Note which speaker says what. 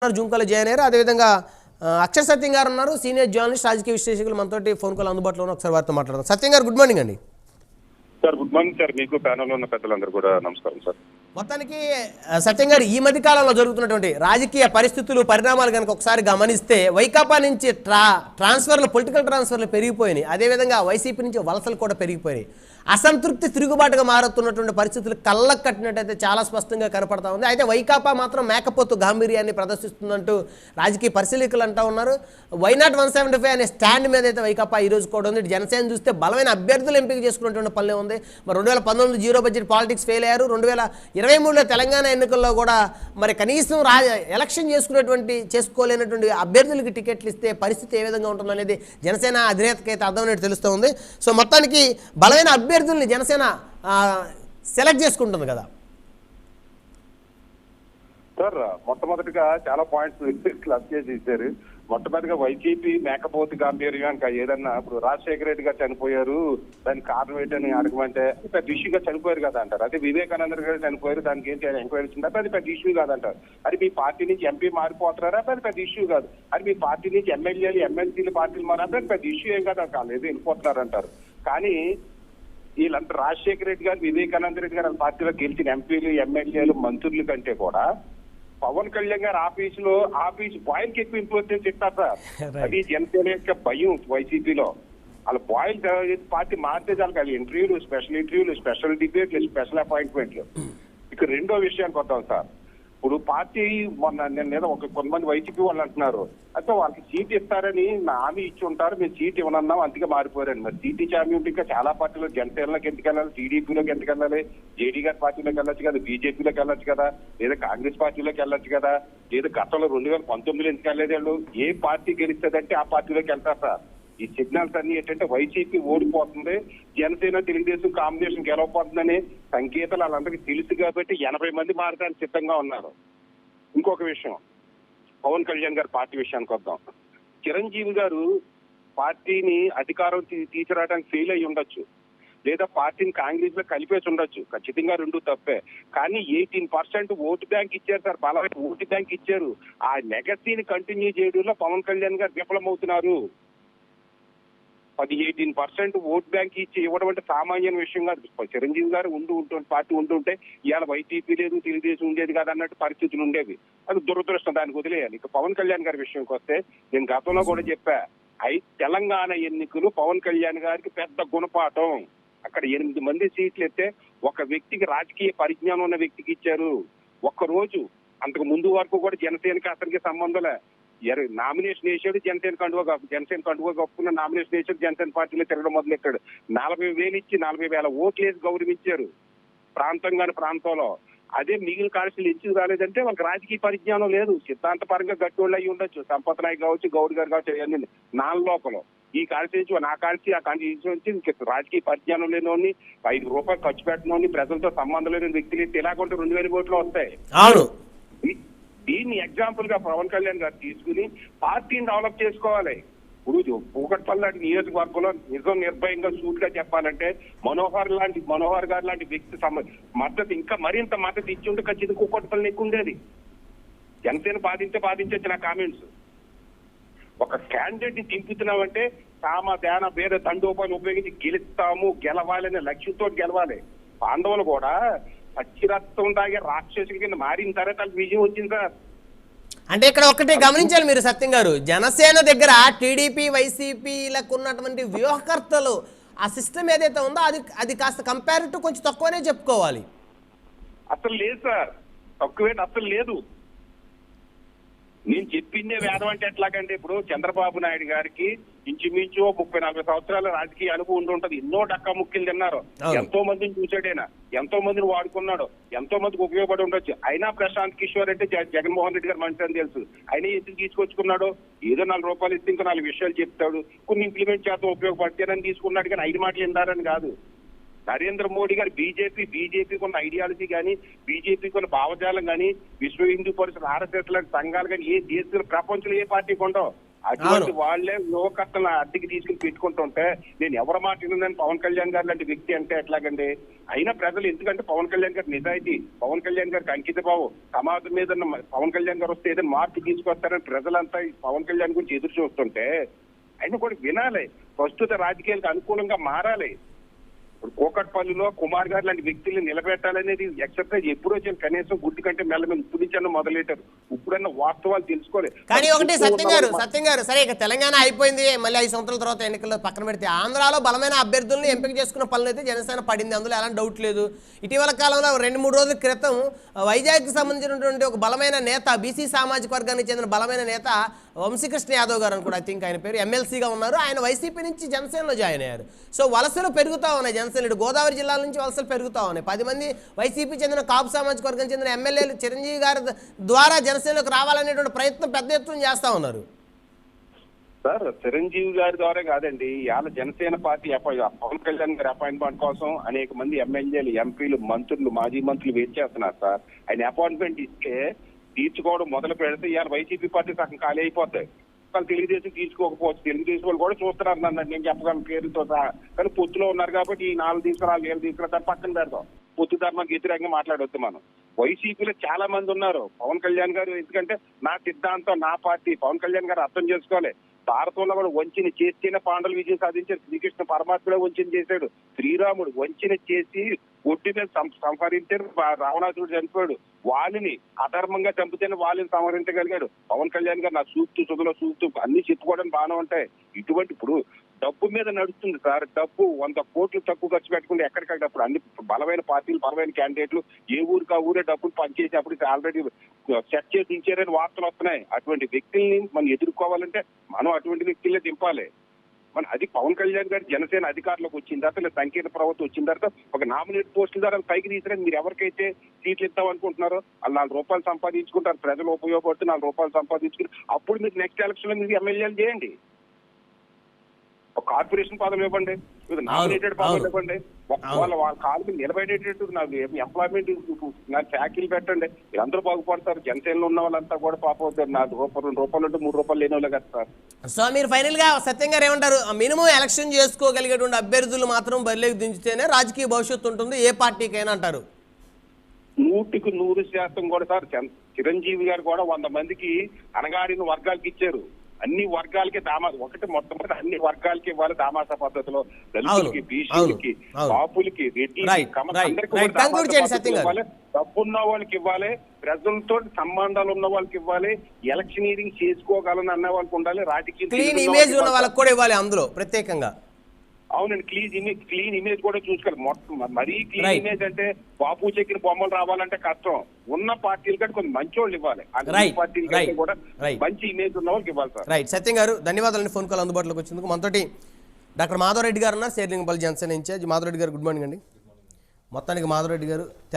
Speaker 1: ఉన్నారు. Zoom call join అయ్యారు. అదేవిధంగా అక్షర్ సత్యం గారు ఉన్నారు. సీనియర్ జర్నలిస్ట్ రాజకీయ విశ్లేషకులు మనతోటి ఫోన్ కాల్ అందుబాటులో ఉన్న ఒకసారి వారితో మాట్లాడదాం. సత్యం గారు గుడ్ మార్నింగ్ అండి.
Speaker 2: Sir good morning sir. మీకు ప్యానల్ ఉన్న పెద్దలందరూ కూడా నమస్కారం సార్.
Speaker 1: మొత్తానికి సత్యం గారు ఈ మధ్య కాలంలో జరుగుతున్నటువంటి రాజకీయ పరిస్థితులు పరిణామాలు కనుక ఒకసారి గమనిస్తే వైకాపా నుంచి ట్రా ట్రాన్స్ఫర్లు పొలిటికల్ ట్రాన్స్ఫర్లు పెరిగిపోయినాయి. అదేవిధంగా వైసీపీ నుంచి వలసలు కూడా పెరిగిపోయినాయి. అసంతృప్తి తిరుగుబాటుగా మారుతున్నటువంటి పరిస్థితులు కళ్ళకు కట్టినట్టయితే చాలా స్పష్టంగా కనపడతా ఉంది. అయితే వైకాపా మాత్రం మేకపోతు గాంభీర్యాన్ని ప్రదర్శిస్తుందంటూ రాజకీయ పరిశీలకులు అంటూ ఉన్నారు. Why not one seventy five అనే స్టాండ్ మీద అయితే వైకాపా ఈ రోజు కూడా ఉంది. జనసేన చూస్తే బలమైన అభ్యర్థులు ఎంపిక చేసుకున్నటువంటి పల్లె ఉంది. మరి రెండు వేల పంతొమ్మిది జీరో బడ్జెట్ పాలిటిక్స్ ఫెయిల్ అయ్యారు. రెండు వేల ఇరవై మూడులో తెలంగాణ ఎన్నికల్లో కూడా మరి కనీసం రా ఎలక్షన్ చేసుకునేటువంటి చేసుకోలేనటువంటి అభ్యర్థులకి టికెట్లు ఇస్తే పరిస్థితి ఏ విధంగా ఉంటుందనేది జనసేన అధినేతకి అయితే అర్థమైనట్టు తెలుస్తూ ఉంది. సో మొత్తానికి బలమైన అభ్యర్థుల్ని జనసేన సెలెక్ట్ చేసుకుంటుంది కదా.
Speaker 2: సార్ మొట్టమొదటిగా చాలా పాయింట్స్ క్లబ్ చేసి ఇచ్చారు మొట్టమొదటిగా వైసీపీ మేకపోతు ఇంకా ఏదన్నా. ఇప్పుడు రాజశేఖర రెడ్డి గారు చనిపోయారు దానికి కారణం ఏంటని అడగమంటే పెద్ద ఇష్యూగా చనిపోయారు కదా అంటారు. అదే వివేకానంద గారు చనిపోయారు దానికి ఏంటి ఎంక్వైరీ వచ్చిందంటే అది పెద్ద ఇష్యూ కాదంటారు. అది మీ పార్టీ నుంచి ఎంపీ మారిపోతున్నారా? అది పెద్ద ఇష్యూ కాదు. అది మీ పార్టీ నుంచి ఎమ్మెల్యేలు ఎమ్మెల్సీలు పార్టీలు మారారు? అది పెద్ద ఇష్యూ ఏం కాదు. కాలేదు ఏదో కానీ వీళ్ళంతా రాజశేఖర రెడ్డి గారు వివేకానంద రెడ్డి గారు వాళ్ళ పార్టీలో గెలిచిన ఎంపీలు ఎమ్మెల్యేలు మంత్రులు కంటే కూడా పవన్ కళ్యాణ్ గారు ఆఫీస్లో ఆఫీస్ బాయిల్కి ఎక్కువ ఇంప్లిమెంట్ చెప్తారు సార్. అది జనసేన యొక్క భయం వైసీపీలో. వాళ్ళ బాయిల్ పార్టీ మారితే చాలు అది ఇంటర్వ్యూలు స్పెషల్ ఇంటర్వ్యూలు స్పెషల్ డిబేట్లు స్పెషల్ అపాయింట్మెంట్లు ఇక రెండో విషయానికి వద్దాం సార్. ఇప్పుడు పార్టీ మొన్న నేను ఏదో ఒక కొంతమంది వైసీపీ వాళ్ళు అంటున్నారు. అయితే వాళ్ళకి సీట్ ఇస్తారని నా హామీ ఇచ్చి ఉంటారు మేము సీట్ ఇవ్వనన్నాం అందుకే మారిపోయారండి. మరి సీట్ ఇచ్చే హామీ ఉంటే ఇంకా చాలా పార్టీలో జనసేనలోకి ఎందుకు వెళ్ళాలి? టీడీపీలోకి ఎందుకు వెళ్ళాలి? జేడీ గారి పార్టీలోకి వెళ్ళొచ్చు కదా బీజేపీలోకి వెళ్ళొచ్చు కదా లేదా కాంగ్రెస్ పార్టీలోకి వెళ్ళొచ్చు కదా లేదా గతంలో రెండు వేల పంతొమ్మిదిలో ఎందుకు వెళ్ళలేదు వాళ్ళు? ఏ పార్టీ గెలుస్తుందంటే ఆ పార్టీలోకి వెళ్తారు సార్. ఈ సిగ్నల్స్ అన్ని ఏంటంటే వైసీపీ ఓడిపోతుంది జనసేన తెలుగుదేశం కాంబినేషన్ గెలవపోతుందని సంకేతాలు వాళ్ళందరికీ తెలుసు కాబట్టి ఎనభై మంది మారడానికి సిద్ధంగా ఉన్నారు. ఇంకొక విషయం పవన్ కళ్యాణ్ గారి పార్టీ విషయానికి వద్దాం. చిరంజీవి గారు పార్టీని అధికారం తీసుకురావడానికి ఫెయిల్ అయ్యి ఉండొచ్చు. లేదా పార్టీని కాంగ్రెస్లో కలిపేసి ఉండొచ్చు. ఖచ్చితంగా రెండు తప్పే. కానీ ఎయిటీన్ పర్సెంట్ ఓటు బ్యాంక్ ఇచ్చారు సార్. బలమైన ఓటు బ్యాంక్ ఇచ్చారు. ఆ లెగసీని కంటిన్యూ చేయడంలో పవన్ కళ్యాణ్ గారు విఫలమవుతున్నారు. పది ఎయిటీన్ పర్సెంట్ ఓట్ బ్యాంక్ ఇచ్చి ఇవ్వడం అంటే సామాన్య విషయం కాదు. చిరంజీవి గారు ఉండి ఉంటుంది పార్టీ ఉంటుంటే ఇవాళ వైసీపీ లేదు తెలుగుదేశం ఉండేది కాదు అన్నట్టు పరిస్థితులు ఉండేవి. అది దురదృష్టం దానికి వదిలేయాలి. ఇక పవన్ కళ్యాణ్ గారి విషయంకి వస్తే నేను గతంలో కూడా చెప్పా అయి తెలంగాణ ఎన్నికలు పవన్ కళ్యాణ్ గారికి పెద్ద గుణపాఠం. అక్కడ ఎనిమిది మంది సీట్లు ఎత్తే ఒక వ్యక్తికి రాజకీయ పరిజ్ఞానం ఉన్న వ్యక్తికి ఇచ్చారు. ఒక్క రోజు అంతకు ముందు వరకు కూడా జనసేనకి అతనికి సంబంధం నామినేషన్ వేసాడు జనసేన కండువా కప్పు- జనసేన కండువా కప్పుకున్న నామినేషన్ వేసాడు జనసేన పార్టీలో తిరగడం మొదలెట్టాడు. నలభై వేలు ఇచ్చి నలభై వేల ఓట్లు వేసి గౌరవించారు ప్రాంతం కాని ప్రాంతంలో. అదే మిగిలిన కాల్సీలు ఎందుకు రాలేదంటే వాళ్ళకి రాజకీయ పరిజ్ఞానం లేదు. సిద్ధాంత పరంగా గట్టోళ్ళు అయి ఉండొచ్చు. సంపత్ నాయక్ కావచ్చు గౌడ్ గారు కావచ్చు అవన్నీ నాలుగు లోపల. ఈ కాన్స్టిట్యూన్సీ నా కాల్సి ఆ కాన్స్టిట్యూన్సీ రాజకీయ పరిజ్ఞానం లేనోని ఐదు రూపాయలు ఖర్చు పెట్టినోని ప్రజలతో సంబంధం లేని వ్యక్తులు ఇలాగుంటే రెండు వేల ఓట్లు వస్తాయి. దీన్ని ఎగ్జాంపుల్గా పవన్ కళ్యాణ్ గారు తీసుకుని పార్టీని డెవలప్ చేసుకోవాలి. ఇప్పుడు పూకట్పల్లి నియోజకవర్గంలో నిజం నిర్భయంగా సూట్గా చెప్పాలంటే మనోహర్ లాంటి మనోహర్ గారు లాంటి వ్యక్తి మద్దతు ఇంకా మరింత మద్దతు ఇచ్చి ఉంటే ఖచ్చితంగా కూకట్పల్లి ఎక్కువ ఉండేది. జనసేన బాధించే బాధించచ్చు నా కామెంట్స్ ఒక క్యాండిడేట్ని దింపుతున్నామంటే సామ ధ్యాన భేద దండోపాయాలు ఉపయోగించి గెలుస్తాము గెలవాలనే లక్ష్యంతో గెలవాలి. పాండవులు కూడా పచ్చిరక్తం తాగే రాక్షసుల కింద మారిన తర్వాత వాళ్ళకి విజయం వచ్చింది సార్.
Speaker 1: అంటే ఇక్కడ ఒకటి గమనించాలి మీరు సత్యం గారు. జనసేన దగ్గర టీడీపీ వైసీపీలకు ఉన్నటువంటి వ్యూహకర్తలు ఆ సిస్టమ్ ఏదైతే ఉందో అది అది కాస్త కంపారిటివ్ కొంచెం తక్కువనే చెప్పుకోవాలి.
Speaker 2: అసలు లేదు సార్. తక్కువేట అసలు లేదు. నేను చెప్పిందే వేదం అంటే ఎట్లాగంటే ఇప్పుడు చంద్రబాబు నాయుడు గారికి ఇంచుమించు ముప్పై నలభై సంవత్సరాల రాజకీయ అనుభవం ఉండి ఉంటది. ఎన్నో డక్కా ముక్కలు తిన్నారు. ఎంతో మందిని చూసాడైనా ఎంతో మందిని వాడుకున్నాడు. ఎంతో మందికి ఉపయోగపడి ఉండొచ్చు. అయినా ప్రశాంత్ కిషోర్ అంటే జగన్మోహన్ రెడ్డి గారు మంచి అని తెలుసు. అయినా ఎందుకు తీసుకొచ్చుకున్నాడు? ఏదో నాలుగు రూపాయలు ఇస్తే ఇంకా నాలుగు విషయాలు చెప్తాడు. కొన్ని ఇంప్లిమెంట్ చేద్దాం ఉపయోగపడితేనని తీసుకున్నాడు కానీ ఐదు మాటలు ఎందారని కాదు. నరేంద్ర మోడీ గారు బీజేపీ బీజేపీకి ఉన్న ఐడియాలజీ కానీ బీజేపీకి ఉన్న భావజాలం కానీ విశ్వ హిందూ పరిషత్ ఆర్ఎస్ఎస్ లాంటి సంఘాలు కానీ ఏ దేశంలో ప్రపంచంలో ఏ పార్టీకి ఉండవు. అటువంటి వాళ్ళే యువకర్తలను అద్దెకి తీసుకుని పెట్టుకుంటుంటే నేను ఎవరి మాట విన్నాను పవన్ కళ్యాణ్ గారు లాంటి వ్యక్తి అంటే ఎట్లాగండి? అయినా ప్రజలు ఎందుకంటే పవన్ కళ్యాణ్ గారి నిజాయితీ పవన్ కళ్యాణ్ గారికి అంకిత భావం సమాజం మీద ఉన్న పవన్ కళ్యాణ్ గారు వస్తే ఏదైనా మార్పు తీసుకొస్తారని ప్రజలంతా ఈ పవన్ కళ్యాణ్ గురించి ఎదురు చూస్తుంటే ఆయన కూడా వినాలి. ప్రస్తుత రాజకీయాలకు అనుకూలంగా మారాలి. కోకట్పల్లిలో కుమార్ గారు లాంటి వ్యక్తుల్ని నిలబెట్టాలనేది ఎక్సర్సైజ్ ఎప్పుడో వచ్చాను కనీసం గుడ్డి కంటే మెల్ల మీద ఇప్పుడు నుంచన్నా మొదలెట్టారు. ఇప్పుడన్నా వాస్తవాలు తెలుసుకోవాలి.
Speaker 1: కానీ ఒకటి సత్యం గారు సత్యం గారు సరే ఇక తెలంగాణ అయిపోయింది మళ్ళీ ఐదు సంవత్సరాల తర్వాత ఎన్నికల్లో పక్కన పెడితే ఆంధ్రాలో బలమైన అభ్యర్థుల్ని ఎంపిక చేసుకున్న పనులు అయితే జనసేన పడింది. అందులో ఎలాంటి డౌట్ లేదు. ఇటీవల కాలంలో రెండు మూడు రోజుల క్రితం వైజాగ్కి సంబంధించినటువంటి ఒక బలమైన నేత బీసీ సామాజిక వర్గానికి చెందిన బలమైన నేత వంశీకృష్ణ యాదవ్ గారు అని కూడా ఐ థింక్ ఆయన పేరు ఎమ్మెల్సీగా ఉన్నారు. ఆయన వైసీపీ నుంచి జనసేనలో జాయిన్ అయ్యారు. సో వలసలు పెరుగుతూ ఉన్నాయి జనసేన. ఇటు గోదావరి జిల్లాల నుంచి వలసలు పెరుగుతూ ఉన్నాయి. పది మంది వైసీపీ చెందిన కాపు సామాజిక వర్గం చెందిన ఎమ్మెల్యేలు చిరంజీవి గారి ద్వారా జనసేనలోకి రావాలనేటువంటి ప్రయత్నం పెద్ద ఎత్తున చేస్తూ ఉన్నారు.
Speaker 2: సార్ చిరంజీవి గారి ద్వారా కాదండి ఇవాళ జనసేన పార్టీ పవన్ కళ్యాణ్ గారి అపాయింట్మెంట్ కోసం అనేక మంది ఎమ్మెల్యేలు ఎంపీలు మంత్రులు మాజీ మంత్రులు వెయిట్ చేస్తున్నారు సార్. ఆయన అపాయింట్మెంట్ ఇస్తే తీర్చుకోవడం మొదలు పెడితే ఇవాళ వైసీపీ పార్టీ సగం ఖాళీ అయిపోతాయి. వాళ్ళు తెలుగుదేశం తీసుకోకపోవచ్చు తెలుగుదేశం వాళ్ళు కూడా చూస్తున్నారు నన్ను నేను చెప్పగలను పేరుతో సహా. కానీ పొత్తులో ఉన్నారు కాబట్టి ఈ నాలుగు తీసుకురా ఏళ్ళు తీసుకురా దాన్ని పక్కన పెడతాం పొత్తు ధర్మానికి వ్యతిరేకంగా మాట్లాడొద్దు మనం. వైసీపీలో చాలా మంది ఉన్నారు. పవన్ కళ్యాణ్ గారు ఎందుకంటే నా సిద్ధాంతం నా పార్టీ. పవన్ కళ్యాణ్ గారు అర్థం చేసుకోవాలి. భారతంలో వాడు వంచిన చేస్తేనే పాండవులు విజయం సాధించారు. శ్రీకృష్ణ పరమాత్ముడే వంచిన చేశాడు. శ్రీరాముడు వంచిన చేసి ఒడ్డు మీద సం- సంహరించారు రావణాసురుడు చనిపోయాడు. వాళ్ళని అధర్మంగా చంపితేనే వాళ్ళని సంహరించగలిగాడు. పవన్ కళ్యాణ్ గారు నా సూక్తు సుధులో సూక్తు అన్ని చెప్పుకోవడానికి బాగానే ఉంటాయి. ఇటువంటి ఇప్పుడు డబ్బు మీద నడుస్తుంది సార్. డబ్బు వంద కోట్లు తక్కువ ఖర్చు పెట్టుకుంటే ఎక్కడికక్కడ అప్పుడు అన్ని బలమైన పార్టీలు బలమైన క్యాండిడేట్లు ఏ ఊరికి ఆ ఊరే డబ్బులు పనిచేసేప్పుడు ఆల్రెడీ సెట్ చేసి ఉంచారని వార్తలు వస్తున్నాయి. అటువంటి వ్యక్తుల్ని మనం ఎదుర్కోవాలంటే మనం అటువంటి వ్యక్తులే దింపాలి. మన అది పవన్ కళ్యాణ్ గారి జనసేన అధికారులకు వచ్చిన తర్వాత లేదా సంకీర్ణ ప్రభుత్వం వచ్చిన తర్వాత ఒక నామినేట్ పోస్టుల ద్వారా పైకి తీసినా మీరు ఎవరికైతే సీట్లు ఇద్దాం అనుకుంటున్నారో వాళ్ళు నాలుగు రూపాయలు సంపాదించుకుంటారు. ప్రజలు ఉపయోగపడుతూ నాలుగు రూపాయలు సంపాదించుకుని అప్పుడు మీరు నెక్స్ట్ ఎలక్షన్లో మీరు ఎమ్మెల్యేలు చేయండి. కార్పొరేషన్ పదవి ఇవ్వండి నామినేటెడ్ పదవి
Speaker 1: అవును.
Speaker 2: ఇవ్వండి. వాళ్ళ వాళ్ళ కాలు మీద నిలబడేటట్టు నాకు ఎంప్లాయ్మెంట్ నాకు ఫ్యాక్టరీలు పెట్టండి. మీరందరూ బాగుపడతారు జనసేనలో ఉన్న వాళ్ళంతా కూడా పాపం నాలుగు రూపాయలు రెండు రూపాయలు ఉంటే మూడు రూపాయలు లేని వాళ్ళే కదా సార్.
Speaker 1: సో మీరు ఫైనల్గా సత్యం గారు ఏమంటారు? మినిమం ఎలక్షన్ చేసుకోగలిగేటువంటి అభ్యర్థులు మాత్రం బరిలోకి దించితేనే రాజకీయ భవిష్యత్తు ఉంటుంది ఏ పార్టీకైనా అంటారు?
Speaker 2: నూటికి నూరు శాతం కూడా సార్ చిరంజీవి గారు కూడా వంద మందికి అనగాడిన వర్గాలకి ఇచ్చారు. అన్ని వర్గాలకి దామా ఒకటి మొట్టమొదటి అన్ని వర్గాలకి ఇవ్వాలి దామాసా పద్ధతిలో. దళితులకి బీసీలకి
Speaker 1: సత్యం గారు.
Speaker 2: ఇవ్వాలి. డబ్బున్న వాళ్ళకి ఇవ్వాలి ప్రజలతో సంబంధాలు ఉన్న వాళ్ళకి ఇవ్వాలి ఎలక్షనీరింగ్ చేసుకోగలని అన్న వాళ్ళకి ఉండాలి రాజకీయ
Speaker 1: ఇమేజ్ ఉన్న వాళ్ళకి కూడా ఇవ్వాలి అందులో ప్రత్యేకంగా.
Speaker 2: అవునండి క్లీన్ ఇమేజ్ క్లీన్ ఇమేజ్ కూడా చూసుకోవాలి మొత్తం మరీ క్లీన్. ఇమేజ్ అంటే బాపు చెక్కిన బొమ్మలు రావాలంటే కష్టం. ఉన్న పార్టీలు కంటే కొంచెం మంచి వాళ్ళు ఇవ్వాలి అన్ని. పార్టీల కంటే. కూడా. మంచి ఇమేజ్ ఉన్న వాళ్ళకి ఇవ్వాలి సార్.
Speaker 1: రైట్ సత్యం గారు ధన్యవాదాలండి ఫోన్ కాల్ అందుబాటులోకి వచ్చినందుకు. మనతోటి డాక్టర్ మాధవరెడ్డి గారు ఉన్నారు. శేర్లింగపల్లి జనసేన ఇన్ఛార్జ్. మాధవరెడ్డి గారు గుడ్ మార్నింగ్ అండి. మొత్తానికి మాధవరెడ్డి గారు